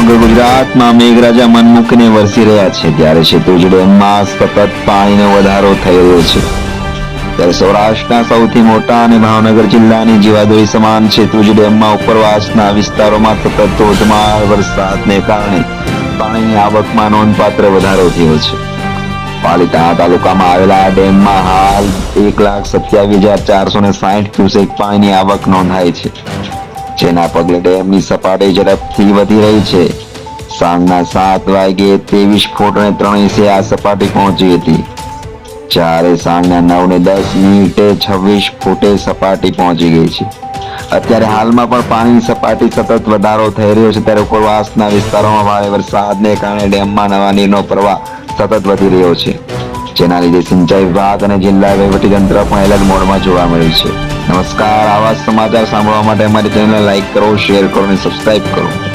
સમગ્ર ગુજરાતમાં મેઘરાજા મનમુખને વરસી રહ્યા છે, ત્યારે શેત્રુંજી ડેમમાં સતત પાણીનો વધારો થઈ રહ્યો છે. ત્યારે સૌરાષ્ટ્રના સૌથી મોટા અને ભાવનગર જિલ્લાની જીવાદોરી સમાન શેત્રુંજી ડેમમાં ઉપરવાસના વિસ્તારોમાં સતત ધોધમાર વરસાદને કારણે પાણીની આવકમાં નોંધપાત્ર વધારો થયો છે. પાલિતાણા તાલુકામાં આવેલા ડેમમાં હાલ એક લાખ સત્યાવીસ હજાર ચારસો ને સાહીઠ ક્યુસેક પાણીની આવક નોંધાઈ છે. જેના પગલે ડેમની સપાટી ઝડપથી વધી રહી છે. સાંજના સાત વાગે ત્રેવીસ ફૂટ અને ત્રણ ઇંચે આ સપાટી પહોંચી હતી. જ્યારે સાંજના નવ ને દસ મિનિટે છવ્વીસ ફૂટે સપાટી પહોંચી ગઈ છે. અત્યારે હાલમાં પણ પાણીની સપાટી સતત વધારો થઈ રહ્યો છે. ત્યારે ઉપરવાસના વિસ્તારોમાં ભારે વરસાદને કારણે ડેમમાં નવા નીરનો પ્રવાહ સતત વધી રહ્યો છે. જેના લીધે સિંચાઈ વિભાગ અને જિલ્લા વહીવટીતંત્ર પણ એલર્ટ મોડમાં જોવા મળ્યું છે. નમસ્કાર. આવા સમાચાર સાંભળવા માટે અમારી ચેનલ લાઈક કરો, શેર કરો અને સબસ્ક્રાઇબ કરો.